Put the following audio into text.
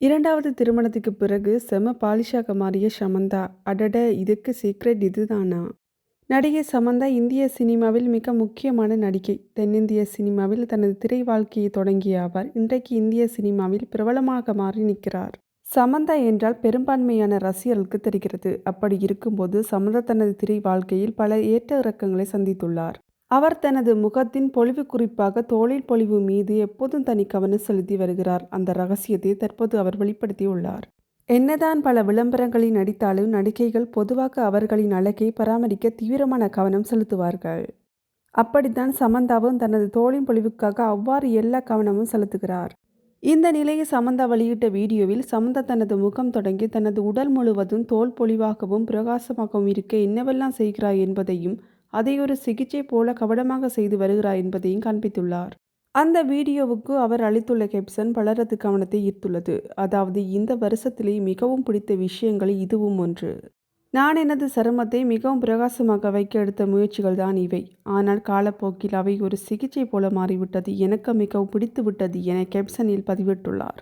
இரண்டாவது திருமணத்துக்கு பிறகு செம பாலிஷாக மாறிய சமந்தா அடட இதுக்கு சீக்ரெட் இதுதானா? நடிகை சமந்தா இந்திய சினிமாவில் மிக முக்கியமான நடிகை. தென்னிந்திய சினிமாவில் தனது திரை வாழ்க்கையை தொடங்கிய அவர் இன்றைக்கு இந்திய சினிமாவில் பிரபலமாக மாறி நிற்கிறார். சமந்தா என்றால் பெரும்பான்மையான ரசிகர்களுக்கு தெரிகிறது. அப்படி இருக்கும்போது சமந்தா தனது திரை வாழ்க்கையில் பல ஏற்ற இறக்கங்களை சந்தித்துள்ளார். அவர் தனது முகத்தின் பொழிவு குறிப்பாக தோளில் பொலிவு மீது எப்போதும் தனி கவனம் செலுத்தி வருகிறார். அந்த ரகசியத்தை தற்போது அவர் வெளிப்படுத்தியுள்ளார். என்னதான் பல விளம்பரங்களில் நடித்தாலும் நடிகைகள் பொதுவாக அவர்களின் அழகை பராமரிக்க தீவிரமான கவனம் செலுத்துவார்கள். அப்படித்தான் சமந்தாவும் தனது தோளின் பொழிவுக்காக அவ்வாறு எல்லா கவனமும் செலுத்துகிறார். இந்த நிலையை சமந்தா வெளியிட்ட வீடியோவில் சமந்தா தனது முகம் தொடங்கி தனது உடல் முழுவதும் தோல் பொலிவாகவும் பிரகாசமாகவும் இருக்க என்னவெல்லாம் செய்கிறாய் என்பதையும் அதை ஒரு சிகிச்சை போல கவனமாக செய்து வருகிறார் என்பதையும் காண்பித்துள்ளார். அந்த வீடியோவுக்கு அவர் அளித்துள்ள கெப்சன் பலரது கவனத்தை ஈர்த்துள்ளது. அதாவது இந்த வருஷத்திலே மிகவும் பிடித்த விஷயங்கள் இதுவும் ஒன்று. நான் எனது சருமத்தை மிகவும் பிரகாசமாக வைக்க எடுத்த முயற்சிகள் தான் இவை. ஆனால் காலப்போக்கில் அவை ஒரு சிகிச்சை போல மாறிவிட்டது. எனக்கு மிகவும் பிடித்து விட்டது என கெப்சனில் பதிவிட்டுள்ளார்.